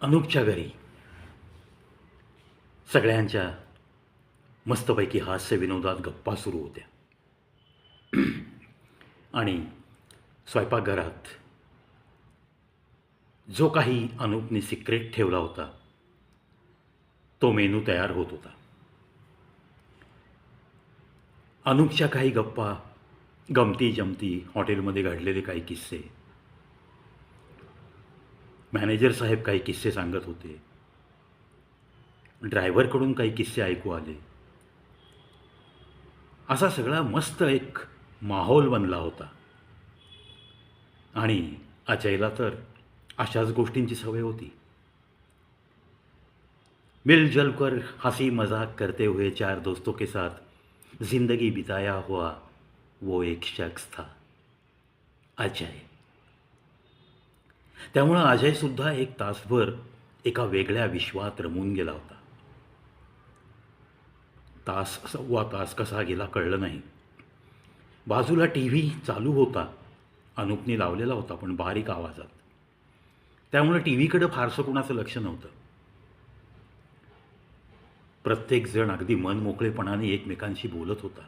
अनुपच्या घरी. सगळ्यांच्या मस्तपैकी हास्य विनोदात गप्पा सुरू होत्या. आणि स्वयंपाकघरात जो काही अनुपने सिक्रेट ठेवला होता तो मेनू तयार होत होता. अनुपच्या काही गप्पा गमती जमती हॉटेलमध्ये घडलेले काही किस्से मॅनेजर साहेब काही किस्से सांगत होते. ड्रायव्हरकडून काही किस्से ऐकू आले. असा सगळा मस्त एक माहोल बनला होता. आणि अजयला तर अशाच गोष्टींची सवय होती. मिलजुल कर हंसी मजाक करते हुए चार दोस्तों के साथ जिंदगी बिताया हुआ वो एक शख्स था अजय त्यामुळं अजयसुद्धा एक तासभर एका वेगळ्या विश्वात रमून गेला होता. तास सव्वा तास कसा गेला कळलं नाही. बाजूला टी व्ही चालू होता. अनुपने लावलेला होता पण बारीक आवाजात. त्यामुळे टी व्हीकडं फारसं कुणाचं लक्ष नव्हतं. प्रत्येकजण अगदी मन मोकळेपणाने एकमेकांशी बोलत होता.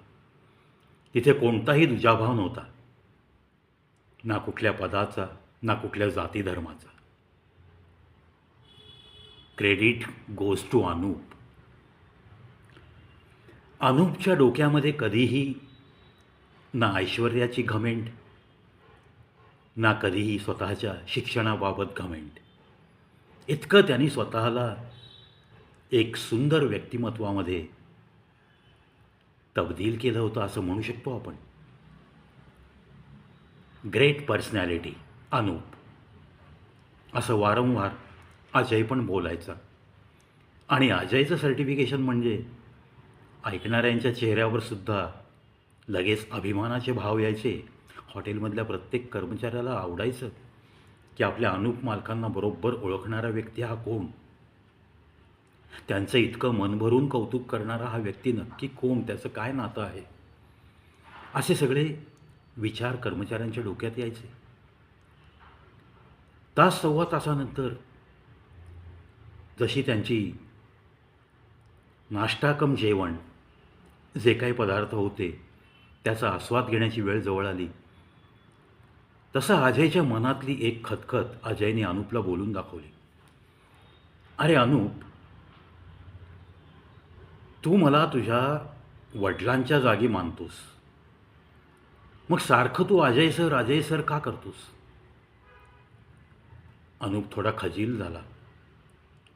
तिथे कोणताही दुजाभाव नव्हता. ना कुठल्या पदाचा ना कुठल्या जाती धर्माचा. क्रेडिट गोज टू अनूप अनूपच्या डोक्यामध्ये कधीही ना ऐश्वर्याची घमेंट ना कधीही स्वतःच्या शिक्षणाबाबत घमेंट इतकं त्यांनी स्वतःला एक सुंदर व्यक्तिमत्वामध्ये तब्दील केलं होतं असं म्हणू शकतो आपण. Great personality Anup. असं वारंवार अजय पण बोलायचा. आणि अजयचं सर्टिफिकेशन म्हणजे ऐकणाऱ्यांच्या चेहऱ्यावर सुद्धा लगेच अभिमानाचे भाव यायचे. हॉटेलमधल्या प्रत्येक कर्मचाऱ्याला आवडायचं की आपल्या अनुप मालकांना बरोबर ओळखणारा व्यक्ती हा कोण? त्यांचं इतकं मनभरून कौतुक करणारा हा व्यक्ती नक्की कोण? त्याचं काय नातं आहे? असे सगळे विचार कर्मचाऱ्यांच्या डोक्यात यायचे. तास सव्वा तासानंतर जशी त्यांची नाश्ताकम जेवण जे काही पदार्थ होते त्याचा आस्वाद घेण्याची वेळ जवळ आली. तसं अजयच्या मनातली एक खतखत अजयने अनुपला बोलून दाखवली. अरे अनुप तू मला तुझ्या वडिलांच्या जागी मानतोस. मग सारखं तू अजय सर अजय सर का करतोस? अनुप थोडा खजील झाला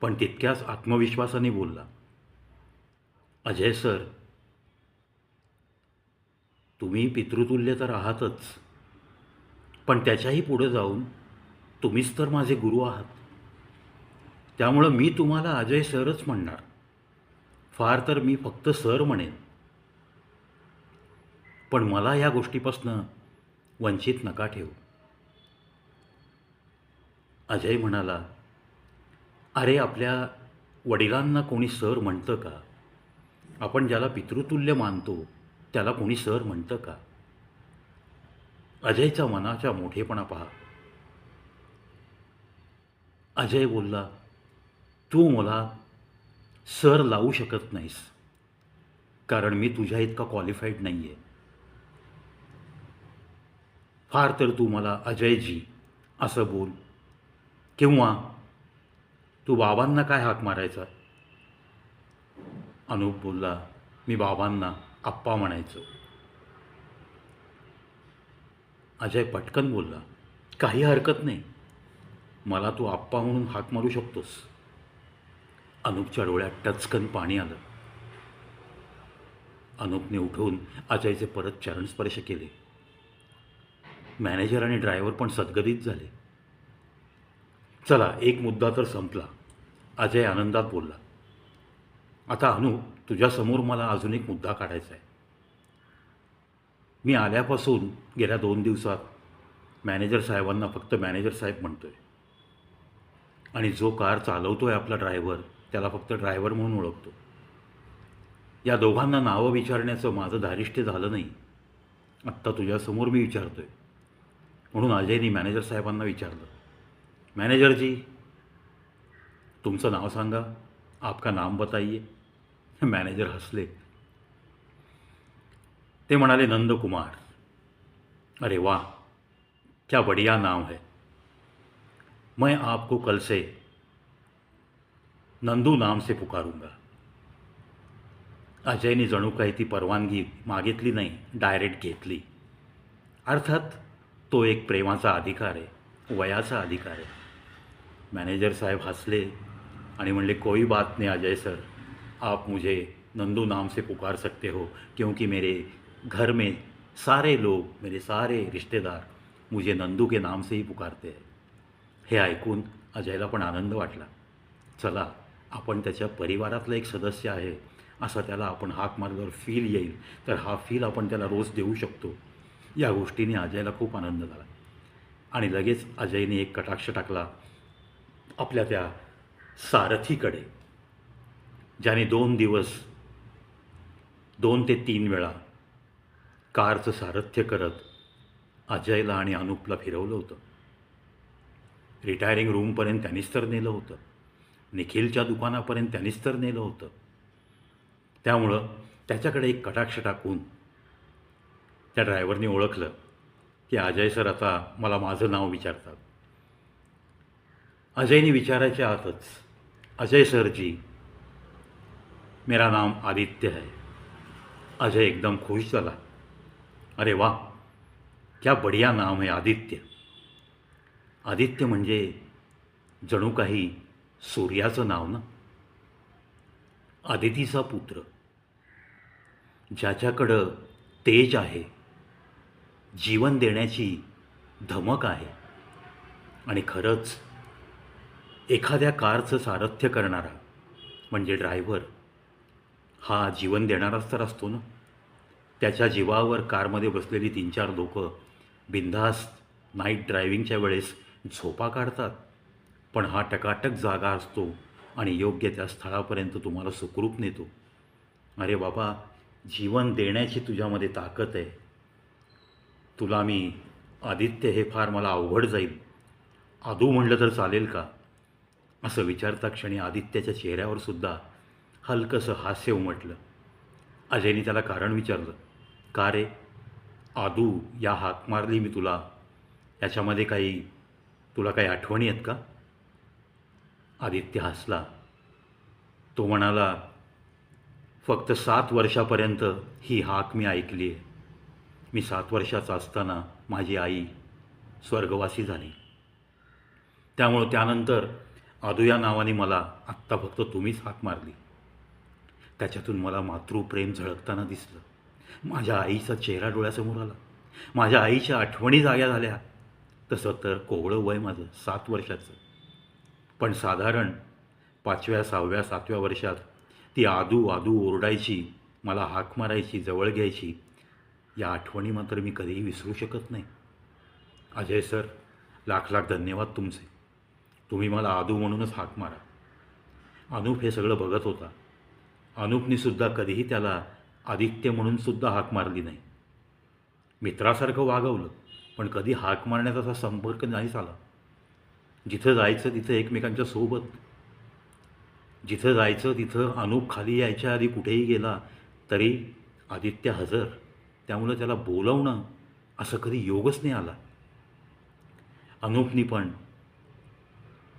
पण तितक्याच आत्मविश्वासाने बोलला अजय सर तुम्ही पितृतुल्य तर आहातच पण त्याच्याही पुढे जाऊन तुम्हीच तर माझे गुरु आहात. त्यामुळं मी तुम्हाला अजय सरच म्हणणार. फार तर मी फक्त सर म्हणेन. पण मला या गोष्टीपासनं वंचित नका ठेवू. अजय म्हणाला अरे आपल्या वडिलांना कोणी सर म्हणतं का? आपण ज्याला पितृतुल्य मानतो त्याला कोणी सर म्हणतं का? अजयच्या मनाच्या मोठेपणा पहा. अजय बोलला तू मला सर लावू शकत नाहीस कारण मी तुझ्या इतका क्वालिफाईड नाही आहे फार तर तू मला अजयजी असं बोल किंवा तू बाबांना काय हाक मारायचा? अनूप बोलला मी बाबांना आप्पा म्हणायचो. अजय पटकन बोलला काही हरकत नाही. मला तू आप्पा म्हणून हाक मारू शकतोस. अनुपच्या डोळ्यात टचकन पाणी आलं. अनुपने उठवून अजयचे परत चरणस्पर्श केले. मॅनेजर आणि ड्रायव्हर पण सद्गदित झाले. चला एक मुद्दा तर संपला. अजय आनंदात बोलला आता अनु तुझ्यासमोर मला अजून एक मुद्दा काढायचा आहे मी आल्यापासून गेल्या दोन दिवसात मॅनेजर साहेबांना फक्त मॅनेजर साहेब म्हणतो आहे आणि जो कार चालवतो आहे आपला ड्रायव्हर त्याला फक्त ड्रायव्हर म्हणून ओळखतो. या दोघांना नावं विचारण्याचं माझं धारिष्ट्य झालं नाही. आत्ता तुझ्यासमोर मी विचारतो आहे म्हणून अजयने मॅनेजर साहेबांना विचारलं मॅनेजरजी तुमचं नाव सांगा आपका नाम बताइए। मॅनेजर हसले। ते म्हणाले नंदकुमार अरे वाह क्या बढ़िया नाम है। मैं आपको कल से नंदू नाम से पुकारूंगा। अजयने जणू काही ती परवानगी मागितली नाही डायरेक्ट घेतली. अर्थात तो एक प्रेमाचा अधिकार आहे वयाचा अधिकार आहे. मॅनेजर साहेब हसले आणि म्हणले कोई बात नहीं अजय सर आप मुझे नंदू नाम से पुकार सकते हो क्योंकि मेरे घर में सारे लोग मेरे सारे रिश्तेदार मुझे नंदू के नाम से ही पुकारते हैं। हे ऐकून अजयला पण आनंद वाटला. चला आपण त्याच्या परिवारातला एक सदस्य आहे असा त्याला आपण हाक मारल्यावर फील येईल तर हा फील आपण त्याला रोज देऊ शकतो. या गोष्टीने अजयला खूप आनंद झाला. आणि लगेच अजयने एक कटाक्ष टाकला आपल्या त्या सारथीकडे ज्याने दोन दिवस दोन ते तीन वेळा कारचं सारथ्य करत अजयला आणि अनुपला फिरवलं होतं. रिटायरिंग रूमपर्यंत त्यांनीच तर नेलं होतं. निखिलच्या दुकानापर्यंत त्यांनीच तर नेलं होतं. त्यामुळं त्याच्याकडे एक कटाक्ष टाकून त्या ड्रायव्हरने ओळखलं की अजय सर आता मला माझं नाव विचारतात. अजयने विचारायच्या आतच अजय सर जी मेरा नाम आदित्य है. अजय एकदम खुश झाला अरे वा क्या बढ़िया नाम है आदित्य. आदित्य म्हणजे जणू काही सूर्याचं नाव ना? आदितीचा पुत्र ज्याच्याकडं तेज आहे जीवन देण्याची धमक आहे. आणि खरंच एखाद्या कारचं सारथ्य करणारा म्हणजे ड्रायव्हर हा जीवन देणाराच तर असतो ना? त्याच्या जीवावर कारमध्ये बसलेली तीन चार लोकं बिनधास्त नाईट ड्रायव्हिंगच्या वेळेस झोपा काढतात. पण हा टकाटक जागा असतो आणि योग्य त्या स्थळापर्यंत तुम्हाला सुखरूप नेतो. अरे बाबा जीवन देण्याची तुझ्यामध्ये ताकद आहे. तुला मी आदित्य हे फार मला अवघड जाईल. आदू म्हणलं तर चालेल का? असं विचारता क्षणी आदित्याच्या चेहऱ्यावर सुद्धा हलकंसं हास्य उमटलं. अजयने त्याला कारण विचारलं का रे? आदू या हाक मारली मी तुला. याच्यामध्ये काही तुला काही आठवणी आहेत का? आदित्य हसला. तो म्हणाला फक्त सात वर्षापर्यंत ही हाक मी ऐकली आहे. मी सात वर्षाचा असताना माझी आई स्वर्गवासी झाली. त्यामुळं त्यानंतर आदू या नावाने मला आत्ता फक्त तुम्हीच हाक मारली. त्याच्यातून मला मातृप्रेम झळकताना दिसलं. माझ्या आईचा चेहरा डोळ्यासमोर आला. माझ्या आईच्या आठवणी जाग्या झाल्या. तसं तर कोवळं वय माझं सात वर्षाचं. पण साधारण पाचव्या सहाव्या सातव्या वर्षात ती आदू आदू ओरडायची मला हाक मारायची जवळ घ्यायची या आठवणी मात्र मी कधीही विसरू शकत नाही. अजय सर लाख लाख धन्यवाद तुमचे. तुम्ही मला आदू म्हणूनच हाक मारा. अनूप हे सगळं बघत होता. अनूपनीसुद्धा कधीही त्याला आदित्य म्हणून सुद्धा हाक मारली नाही. मित्रासारखं वागवलं पण कधी हाक मारण्याचा असा संपर्क नाही झाला. जिथं जायचं तिथं एकमेकांच्या सोबत. जिथं जायचं तिथं अनूप खाली यायच्या आधी कुठेही गेला तरी आदित्य हजर. त्यामुळं त्याला बोलवणं असं कधी योगच नाही आला. अनूपनी पण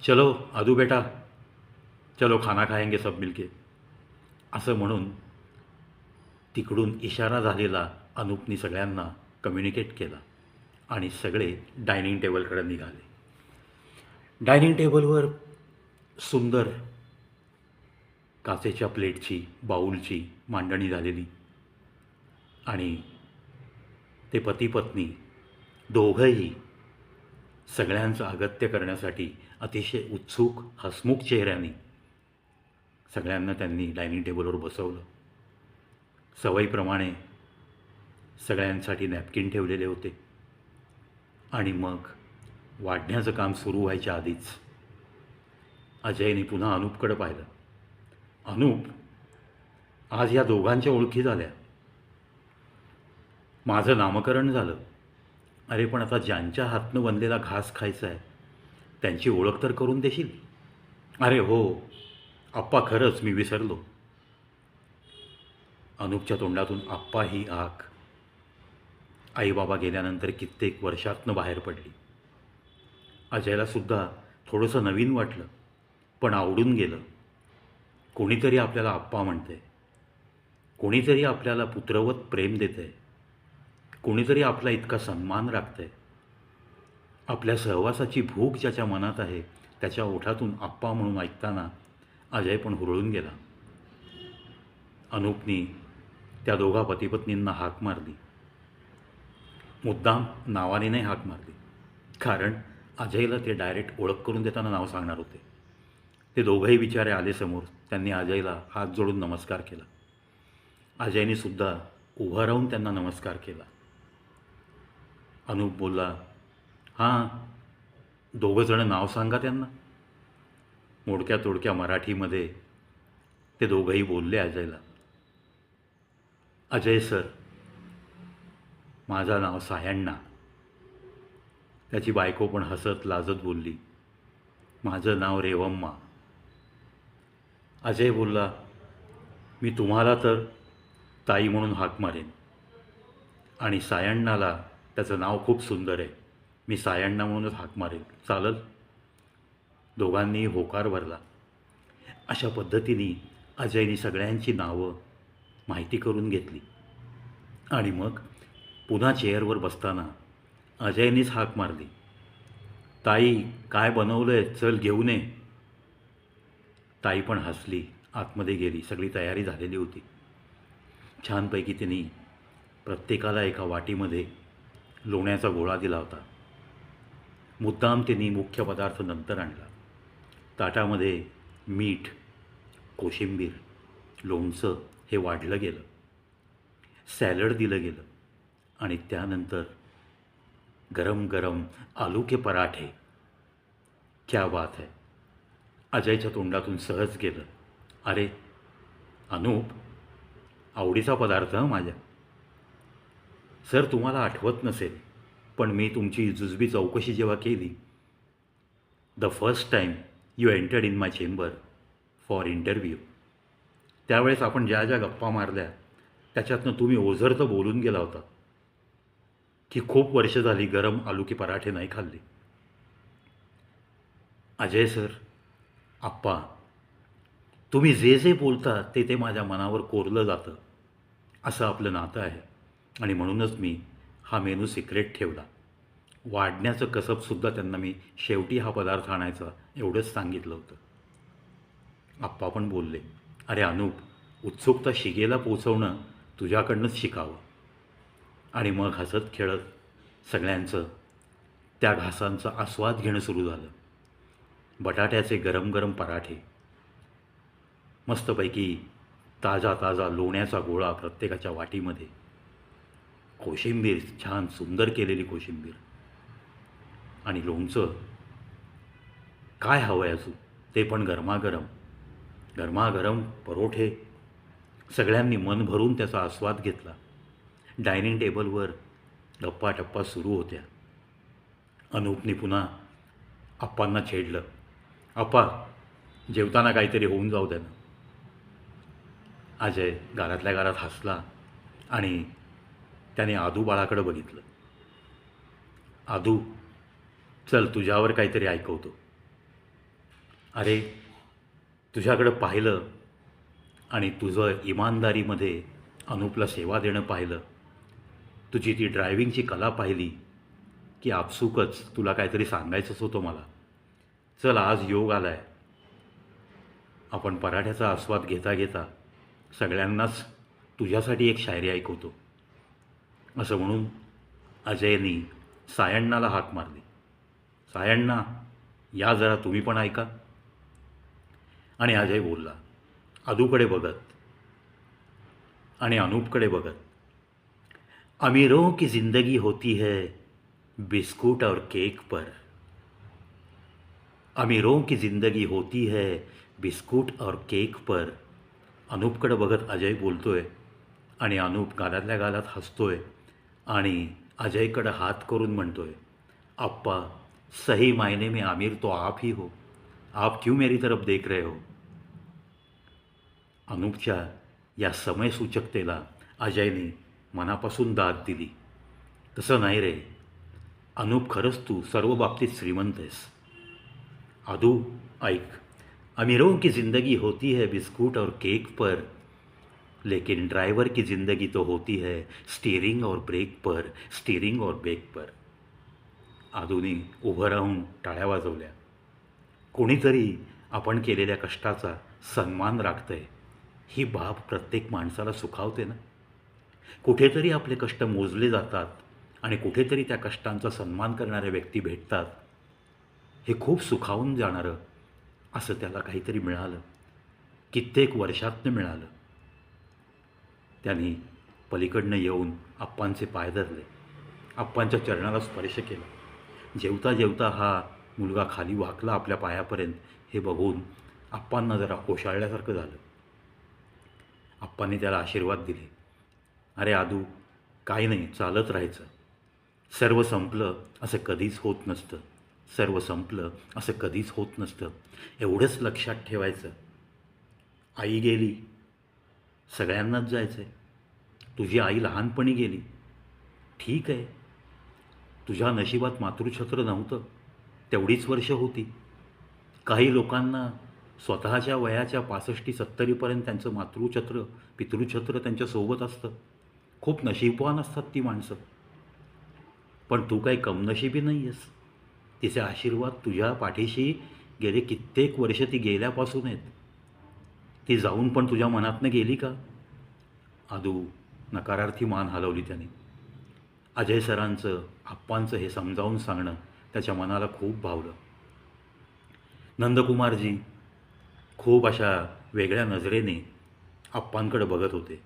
चलो आदू बेटा। चलो खाना खाएंगे सब मिलके। असं म्हणून तिकडून इशारा झालेला अनुपनी सगळ्यांना कम्युनिकेट केला आणि सगळे डायनिंग टेबलकडे निघाले. डायनिंग टेबलवर सुंदर काचेच्या प्लेटची बाऊलची मांडणी झालेली आणि ते पती पत्नी दोघंही सगळ्यांचं अगत्य करण्यासाठी अतिशय उत्सुक हसमुख चेहऱ्याने सगळ्यांना त्यांनी डायनिंग टेबलवर बसवलं. सवयीप्रमाणे सगळ्यांसाठी नॅपकिन ठेवलेले होते. आणि मग वाढण्याचं काम सुरू व्हायच्या आधीच अजयने पुन्हा अनूपकडं पाहिलं. अनूप आज या दोघांच्या ओळखी झाल्या. माझं नामकरण झालं. अरे पण आता ज्यांच्या हातनं बनलेला घास खायचा आहे त्यांची ओळख तर करून देशील. अरे हो आप्पा खरंच मी विसरलो. अनुपच्या तोंडातून आप्पा ही आग. आईबाबा गेल्यानंतर कित्येक वर्षातनं बाहेर पडली. अजयला सुद्धा थोडंसं नवीन वाटलं पण आवडून गेलं. कोणीतरी आपल्याला आप्पा म्हणते कोणीतरी आपल्याला पुत्रवत प्रेम देते कोणीतरी आपला इतका सन्मान राखतंय. आपल्या सहवासाची भूक ज्याच्या मनात आहे त्याच्या ओठातून आप्पा म्हणून ऐकताना अजय पण हुरळून गेला. अनुपनी त्या दोघा पतीपत्नींना हाक मारली. मुद्दाम नावाने नाही हाक मारली. कारण अजयला ते डायरेक्ट ओळख करून देताना नाव सांगणार होते. ते दोघंही विचारे आले समोर त्यांनी अजयला हात जोडून नमस्कार केला. अजयने सुद्धा उभं राहून त्यांना नमस्कार केला. अनुप बोलला हां. दोघंजणं नाव सांगा त्यांना. मोडक्या तोडक्या मराठीमध्ये ते दोघंही बोलले अजयला. अजय सर माझं नाव सायण्णा त्याची बायको पण हसत लाजत बोलली. माझं नाव रेवम्मा. अजय बोलला मी तुम्हाला तर ताई म्हणून हाक मारेन. आणि सायण्णाला त्याचं नाव खूप सुंदर आहे. मी सायण्णा म्हणूनच हाक मारेल चालल? दोघांनी होकार भरला. अशा पद्धतीने अजयने सगळ्यांची नावं माहिती करून घेतली. आणि मग पुन्हा चेअरवर बसताना अजयनीच हाक मारली. ताई काय बनवलं आहे चल घेऊ नये ताई पण हसली आतमध्ये गेली सगळी तयारी झालेली होती. छानपैकी तिने प्रत्येकाला एका वाटीमध्ये लोण्याचा गोळा दिला होता. मुद्दाम त्यांनी मुख्य पदार्थ नंतर आणला. ताटामध्ये मीठ कोशिंबीर लोणचं हे वाढलं गेलं. सॅलड दिलं गेलं. आणि त्यानंतर गरम गरम आलू के पराठे. क्या बात है. अजयच्या तोंडातून सहज गेलं. अरे अनूप आवडीचा पदार्थ माझ्या. सर तुम्हाला आठवत नसेल. पण मी तुमची जुजबी चौकशी जेव्हा केली the first time you entered in my chamber for interview त्यावेळेस आपण ज्या ज्या गप्पा मारल्या त्याच्यातनं तुम्ही ओझर तर बोलून गेला होता की खूप वर्ष झाली गरम आलू की पराठे नाही खाल्ले. अजय सर आप्पा तुम्ही जे जे बोलता ते ते माझ्या मनावर कोरलं जातं असं आपलं नातं आहे. आणि म्हणूनच मी हा मेनू सिक्रेट ठेवला. वाढण्याचं कसबसुद्धा त्यांना मी शेवटी हा पदार्थ आणायचा एवढंच सांगितलं होतं. आप्पा पण बोलले अरे अनुप उत्सुकता शिगेला पोचवणं तुझ्याकडनंच शिकावं. आणि मग हसत खेळत सगळ्यांचं त्या घासांचा आस्वाद घेणं सुरू झालं. बटाट्याचे गरम गरम पराठे. मस्तपैकी ताजा ताजा लोण्याचा गोळा प्रत्येकाच्या वाटीमध्ये. कोशिंबीर छान सुंदर केलेली कोशिंबीर. आणि लोणचं. काय हवं आहे अजून? ते पण गरमागरम. गरमागरम परोठे. सगळ्यांनी मन भरून त्याचा आस्वाद घेतला. डायनिंग टेबलवर गप्पा टप्पा सुरू होत्या. अनूपने पुन्हा आप्पांना छेडलं. आप्पा जेवताना काहीतरी होऊन जाऊ द्या ना. अजय गारातल्या गारात हसला आणि त्याने आदू बाळाकडे बघितलं. आदू चल तुझ्यावर काहीतरी ऐकवतो. अरे तुझ्याकडं पाहिलं आणि तुझं इमानदारीमध्ये अनुपला सेवा देणं पाहिलं. तुझी ती ड्रायव्हिंगची कला पाहिली की आपसुकच तुला काहीतरी सांगायचंच होतं मला. चल आज योग आला आहे आपण पराठ्याचा आस्वाद घेता घेता सगळ्यांनाच तुझ्यासाठी एक शायरी ऐकवतो. असं म्हणून अजयनी सायण्णाला हाक मारली. सायण्णा या जरा तुम्ही पण ऐका. आणि अजय बोलला अदूकडे बघत आणि अनूपकडे बघत अमीरों की ज़िंदगी होती है बिस्कुट और केक पर. अमीरों की ज़िंदगी होती है बिस्कुट और केक पर. अनूपकडे बघत अजय बोलतोय आणि अनूप गालातल्या गालात हसतोय. आणि अजयकडं हात करून म्हणतोय आप्पा सही मायने में आमिर तो आप ही हो. आप क्यों मेरी तरफ देख रहे हो? अनुपच्या या समयसूचकतेला अजयने मनापासून दाद दिली. तसं नाही रे. अनूप खरंच तू सर्व बाबतीत श्रीमंत आहेस. आदू ऐक. अमीरों की ज़िंदगी होती है बिस्कुट और केक पर लेकिन ड्राइवर की ज़िंदगी तो होती है स्टीयरिंग और ब्रेक पर स्टीयरिंग और ब्रेक पर। आदूने उभं राहून टाळ्या वाजवल्या. कोणीतरी आपण केलेल्या कष्टाचा सन्मान राखतंय. ही बाब प्रत्येक माणसाला सुखावते ना? कुठेतरी आपले कष्ट मोजले जातात आणि कुठेतरी त्या कष्टांचा सन्मान करणाऱ्या व्यक्ती भेटतात. हे खूप सुखावून जाणारं असं त्याला काहीतरी मिळालं. कित्येक वर्षातनं मिळालं. त्यांनी पलीकडनं येऊन आप्पांचे पाय धरले. आप्पांच्या चरणाला स्पर्श केला. जेवता जेवता हा मुलगा खाली वाकला आपल्या पायापर्यंत हे बघून आप्पांना जरा ओशाळल्यासारखं झालं. आप्पांनी त्याला आशीर्वाद दिले. अरे आदू काही नाही चालत राहायचं. सर्व संपलं असं कधीच होत नसतं. सर्व संपलं असं कधीच होत नसतं. एवढंच लक्षात ठेवायचं. आई गेली सगळ्यांनाच जायचं आहे तुझी आई लहानपणी गेली. ठीक आहे. तुझ्या नशिबात मातृछत्र नव्हतं. तेवढीच वर्ष होती. काही लोकांना स्वतःच्या वयाच्या पासष्टी सत्तरीपर्यंत त्यांचं मातृछत्र पितृछत्र त्यांच्यासोबत असतं. खूप नशीबवान असतात ती माणसं. पण तू काही कमनशिबी नाही आहेस तिचे आशीर्वाद तुझ्या पाठीशी गेले कित्येक वर्ष ती गेल्यापासून आहेत. ती जाऊन पण तुझ्या मनातनं गेली का? आदू नकारार्थी मान हलवली त्याने. अजय सरांचं आप्पांचं हे समजावून सांगणं त्याच्या मनाला खूप भावलं. नंदकुमारजी खूप अशा वेगळ्या नजरेने आप्पांकडे बघत होते.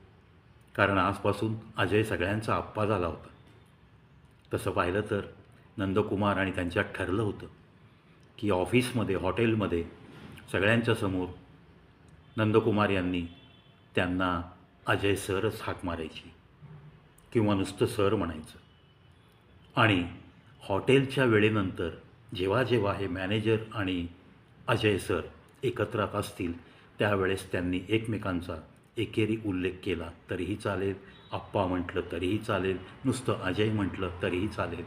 कारण आजपासून अजय सगळ्यांचा आप्पा झाला होता. तसं पाहिलं तर नंदकुमार आणि त्यांच्यात ठरलं होतं की ऑफिसमध्ये हॉटेलमध्ये सगळ्यांच्या समोर नंदकुमार यांनी त्यांना अजय सरच हाक मारायची किंवा नुसतं सर म्हणायचं. आणि हॉटेलच्या वेळेनंतर जेव्हा जेव्हा हे मॅनेजर आणि अजय सर एकत्रात असतील त्यावेळेस त्यांनी एकमेकांचा एकेरी उल्लेख केला तरीही चालेल. आप्पा म्हटलं तरीही चालेल. नुसतं अजय म्हटलं तरीही चालेल.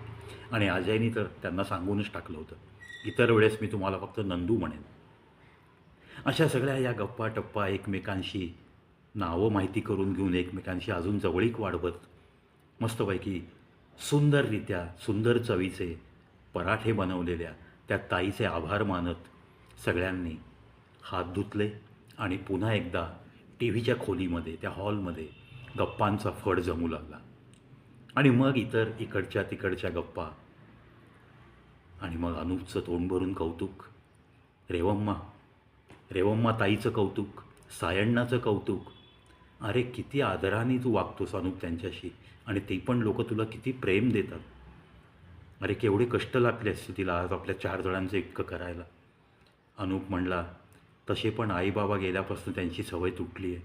आणि अजयनी तर त्यांना सांगूनच टाकलं होतं. इतर वेळेस मी तुम्हाला फक्त नंदू म्हणेन. अशा सगळ्या या गप्पा टप्पा एकमेकांशी नावं माहिती करून घेऊन एकमेकांशी अजून जवळीक वाढवत मस्तपैकी सुंदररित्या सुंदर चवीचे पराठे बनवलेल्या त्या ताईचे आभार मानत सगळ्यांनी हात धुतले आणि पुन्हा एकदा टी व्हीच्या खोलीमध्ये त्या हॉलमध्ये गप्पांचा फड जमू लागला. आणि मग इतर इकडच्या तिकडच्या गप्पा. आणि मग अनुपचं तोंड भरून कौतुक. रेवम्मा रेवम्मा ताईचं कौतुक सायण्णाचं कौतुक. अरे किती आदराने तू वागतोस अनुप त्यांच्याशी. आणि ते पण लोक तुला किती प्रेम देतात. अरे केवढे कष्ट लागले असते तिला आज आपल्या चार जणांचं इतकं करायला. अनुप म्हणला तसे पण आईबाबा गेल्यापासून त्यांची सवय तुटली आहे.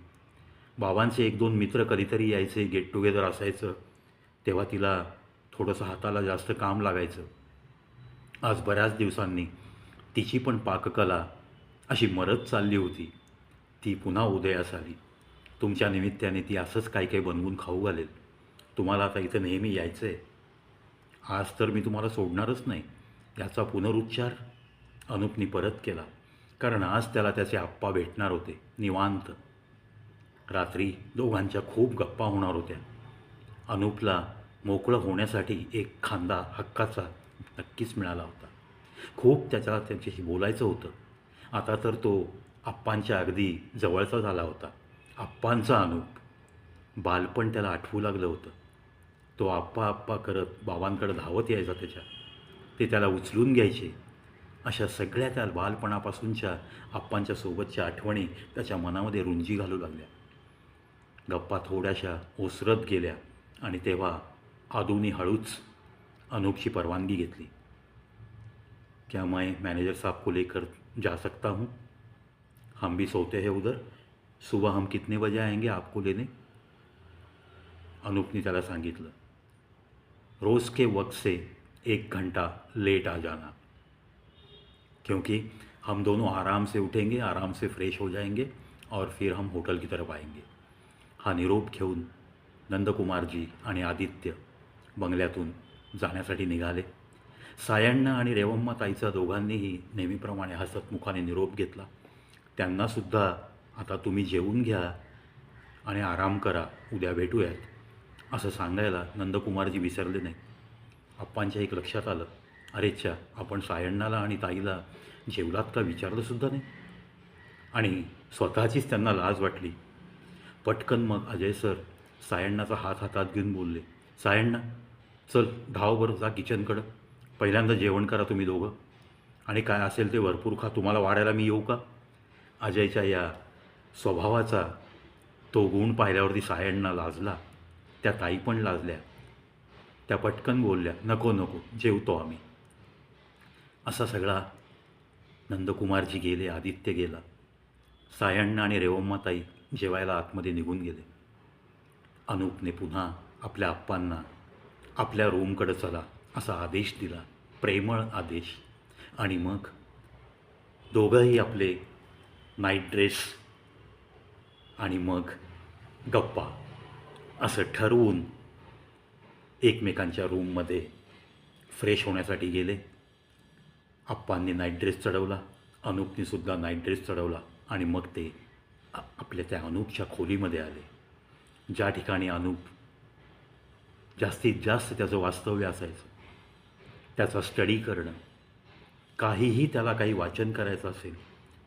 बाबांचे एक दोन मित्र कधीतरी यायचे गेट टुगेदर असायचं. तेव्हा तिला थोडंसं हाताला जास्त काम लागायचं. आज बऱ्याच दिवसांनी तिची पण पाककला अशी मरत चालली होती. ती पुन्हा उदयास आली. तुमच्या निमित्ताने ती असंच काही काही बनवून खाऊ घालेल. तुम्हाला आता इथं नेहमी यायचं आहे आज तर मी तुम्हाला सोडणारच नाही. याचा पुनरुच्चार अनुपनी परत केला. कारण आज त्याला त्याचे आप्पा भेटणार होते निवांत. रात्री दोघांच्या खूप गप्पा होणार होत्या. अनुपला मोकळं होण्यासाठी एक खांदा हक्काचा नक्कीच मिळाला होता. खूप त्याच्या त्यांच्याशी बोलायचं होतं. आता तर तो आप्पांच्या अगदी जवळचा झाला होता. आप्पांचा अनुप. बालपण त्याला आठवू लागलं होतं. तो आप्पा आप्पा करत बाबांकडे धावत यायचा त्याच्या. ते त्याला उचलून घ्यायचे. अशा सगळ्या त्या बालपणापासूनच्या आप्पांच्या सोबतच्या आठवणी त्याच्या मनामध्ये रुंजी घालू लागल्या. गप्पा थोड्याशा ओसरत गेल्या आणि तेव्हा आदूनी हळूच अनूपची परवानगी घेतली. क्या मैं मैनेजर साहब को लेकर जा सकता हूँ। हम भी सोते हैं उधर। सुबह हम कितने बजे आएँगे आपको लेने? अनूपने त्याला सांगितलं रोज़ के वक्त से एक घंटा लेट आ जाना। क्योंकि हम दोनों आराम से उठेंगे, आराम से फ्रेश हो जाएँगे और फिर हम होटल की तरफ़ आएँगे। हा, निरोप घेऊन नंदकुमारजी आणि आदित्य बंगल्यातून जाण्यासाठी निघाले। सायण्णा आणि रेवम्मा ताईचा दोघांनीही नेहमीप्रमाणे हसतमुखाने निरोप घेतला. त्यांनासुद्धा आता तुम्ही जेवून घ्या आणि आराम करा उद्या भेटूयात असं सांगायला नंदकुमारजी विसरले नाही आप्पांच्या एक लक्षात आलं अरेच्छा आपण सायण्णाला आणि ताईला जेवलात का विचारलंसुद्धा नाही? आणि स्वतःचीच त्यांना लाज वाटली. पटकन मग अजय सर सायण्णाचा हात हातात घेऊन बोलले सायण्णा चल धाव बरं जा किचनकडं पहिल्यांदा जेवण करा तुम्ही दोघं. आणि काय असेल ते भरपूर खा. तुम्हाला वाढायला मी येऊ का? अजयच्या या स्वभावाचा तो गुण पाहिल्यावरती सायण्णा लाजला. त्या ताई पण लाजल्या. त्या पटकन बोलल्या नको नको जेवतो आम्ही. असा सगळा नंदकुमारजी गेले आदित्य गेला. सायण्णा आणि रेवम्माताई जेवायला आतमध्ये निघून गेले. अनूपने पुन्हा आपल्या आप्पांना आपल्या रूमकडे चला. असा आदेश दिला. प्रेमळ आदेश. आणि मग दोघंही आपले नाईट ड्रेस आणि मग गप्पा. असं ठरवून एकमेकांच्या रूममध्ये फ्रेश होण्यासाठी गेले. आप्पांनी नाईट ड्रेस चढवला. अनूपनी सुद्धा नाईट ड्रेस चढवला. आणि मग ते आपल्या त्या अनूपच्या खोलीमध्ये आले. ज्या ठिकाणी अनूप जास्तीत जास्त त्याचं वास्तव्य असायचं. त्याचा स्टडी करणं. काहीही त्याला काही वाचन करायचं असेल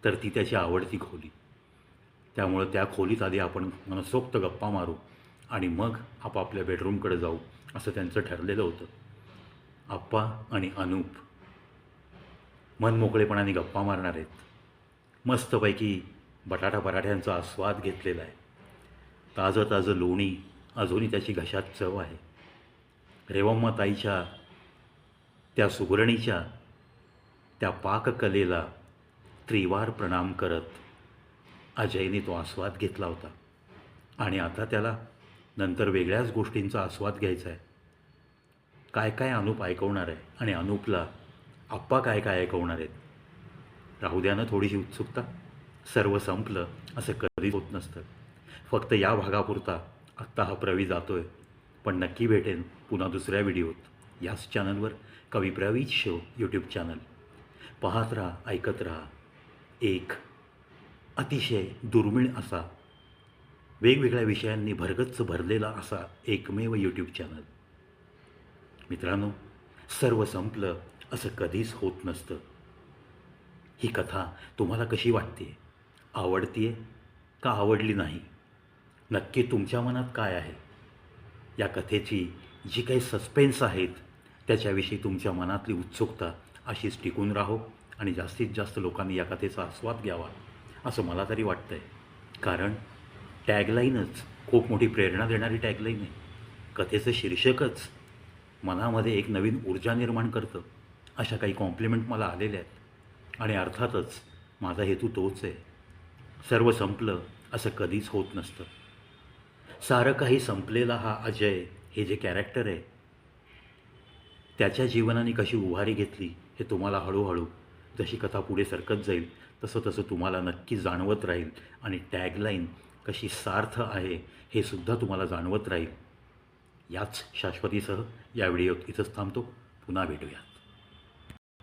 तर ती त्याची आवडती खोली. त्यामुळं त्या खोलीत आधी आपण मनसोक्त गप्पा मारू आणि मग आपापल्या बेडरूमकडे जाऊ असं त्यांचं ठरलेलं होतं. आप्पा आणि अनूप मनमोकळेपणाने गप्पा मारणार आहेत. मस्तपैकी बटाटा पराठ्यांचा आस्वाद घेतलेला आहे. ताजं ताजं लोणी अजूनही त्याची घशात चव आहे. रेवम्मा ताईच्या त्या सुगरणीच्या त्या पाककलेला त्रिवार प्रणाम करत अजयने तो आस्वाद घेतला होता. आणि आता त्याला नंतर वेगळ्याच गोष्टींचा आस्वाद घ्यायचा आहे काय काय अनूप ऐकवणार आहे? आणि अनूपला आप्पा काय काय ऐकवणार आहेत? राहू थोडीशी उत्सुकता. सर्व संपलं असं कधीच होत नसतं. फक्त या भागापुरता आत्ता हा प्रवी जातो आहे पण नक्की भेटेन पुन्हा दुसऱ्या व्हिडिओत. याच चॅनलवर कवी प्रवीज शो यूट्यूब चॅनल. पाहत राहा ऐकत राहा. एक अतिशय दुर्मिळ असा वेगवेगळ्या विषयांनी भरगच्च भरलेला असा एकमेव यूट्यूब चॅनल. मित्रांनो सर्व संपलं असं कधीच होत नसतं. ही कथा तुम्हाला कशी वाटते? आवडतीये का आवडली नाही? नक्की तुमच्या मनात काय आहे? या कथेची जी काही सस्पेन्स आहेत त्याच्याविषयी तुमच्या मनातली उत्सुकता अशीच टिकून राहो आणि जास्तीत जास्त लोकांनी या कथेचा आस्वाद घ्यावा असं मला तरी वाटतं आहे कारण टॅगलाईनच खूप मोठी प्रेरणा देणारी टॅगलाईन आहे. कथेचं शीर्षकच मनामध्ये एक नवीन ऊर्जा निर्माण करतं अशा काही कॉम्प्लिमेंट मला आलेल्या आहेत. आणि अर्थातच माझा हेतू तोच आहे. सर्व संपलं असं कधीच होत नसतं. सारं काही संपलेला हा अजय हे जे कॅरेक्टर आहे त्याच्या जीवनाने कशी उभारी घेतली हे तुम्हाला हळूहळू जशी कथा पुढे सरकत जाईल तसं तसं तुम्हाला नक्की जाणवत राहील आणि टॅगलाईन कशी सार्थ आहे हे सुद्धा तुम्हाला जाणवत राहील. याच शाश्वतीसह या व्हिडिओत इथंच थांबतो. पुन्हा भेटूया